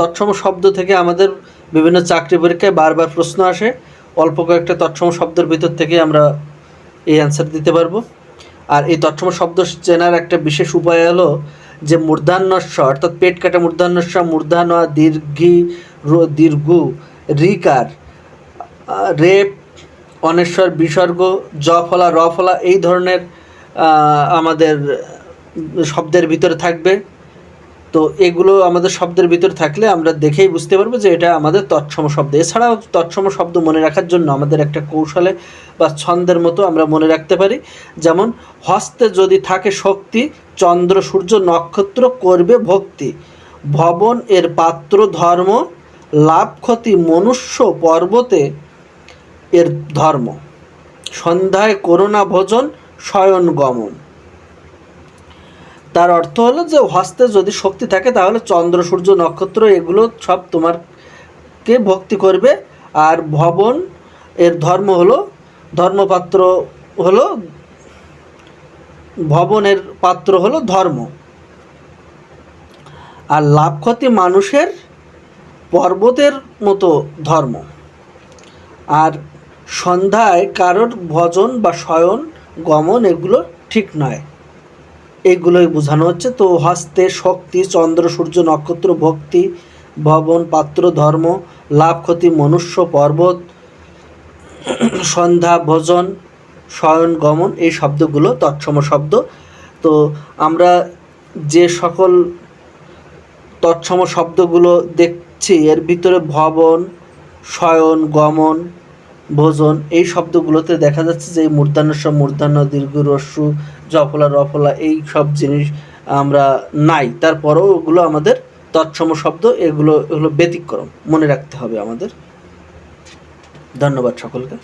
তৎসম শব্দ থেকে আমাদের বিভিন্ন চাকরি পরীক্ষায় বারবার প্রশ্ন আসে। অল্প কয়েকটা তৎসম শব্দের ভিতর থেকে আমরা এই অ্যান্সার দিতে পারব। আর এই তৎসম শব্দ চেনার একটা বিশেষ উপায় হলো যে মূর্ধান্যস্ব অর্থাৎ পেট কাটা মূর্ধান্যস্ব মূর্ধান দীর্ঘি দীর্ঘু, রিকার রেপ অনেশ্বর, বিসর্গ, জ ফলা, র ফলা এই ধরনের আমাদের শব্দের ভিতরে থাকবে। তো এগুলো আমাদের শব্দের ভিতরে থাকলে আমরা দেখেই বুঝতে পারব যে এটা আমাদের তৎসম শব্দ। এছাড়াও তৎসম শব্দ মনে রাখার জন্য আমাদের একটা কৌশলে বা ছন্দের মতো আমরা মনে রাখতে পারি। যেমন, হস্তে যদি থাকে শক্তি, চন্দ্র, সূর্য, নক্ষত্র করবে ভক্তি। ভবন এর পাত্র ধর্ম, লাভ ক্ষতি মনুষ্য পর্বতে এর ধর্ম। সন্ধ্যায় করোনা ভোজন, শয়ন গমন। তার অর্থ হলো যে হস্তে যদি শক্তি থাকে তাহলে চন্দ্র, সূর্য, নক্ষত্র এগুলো সব তোমারকে ভক্তি করবে। আর ভবন এর ধর্ম হলো, ধর্মপাত্র হলো, ভবনের পাত্র হলো ধর্ম। আর লাভ ক্ষতি মানুষের পর্বতের মতো ধর্ম। আর সন্ধ্যায় কারোর ভজন বা শয়ন, গমন এগুলো ঠিক নয়। এইগুলোই বোঝানো হচ্ছে। তো হস্তে শক্তি, চন্দ্র, সূর্য, নক্ষত্র, ভক্তি, ভবন, পাত্র, ধর্ম, লাভ, ক্ষতি, মনুষ্য, পর্বত, সন্ধ্যা, ভোজন, শয়ন, গমন এই শব্দগুলো তৎসম শব্দ। তো আমরা যে সকল তৎসম শব্দগুলো দেখছি, এর ভিতরে ভবন, শয়ন, গমন ভোজন, এই শব্দগুলোতে দেখা যাচ্ছে যে এই মূর্ধান্য মূর্ধান্য দীর্ঘ রস্যু জফলা, রফলা, এই সব জিনিস আমরা নাই। তারপরেও ওগুলো আমাদের তৎসম শব্দ, এগুলো এগুলো ব্যতিক্রম। মনে রাখতে হবে আমাদের। ধন্যবাদ সকলকে।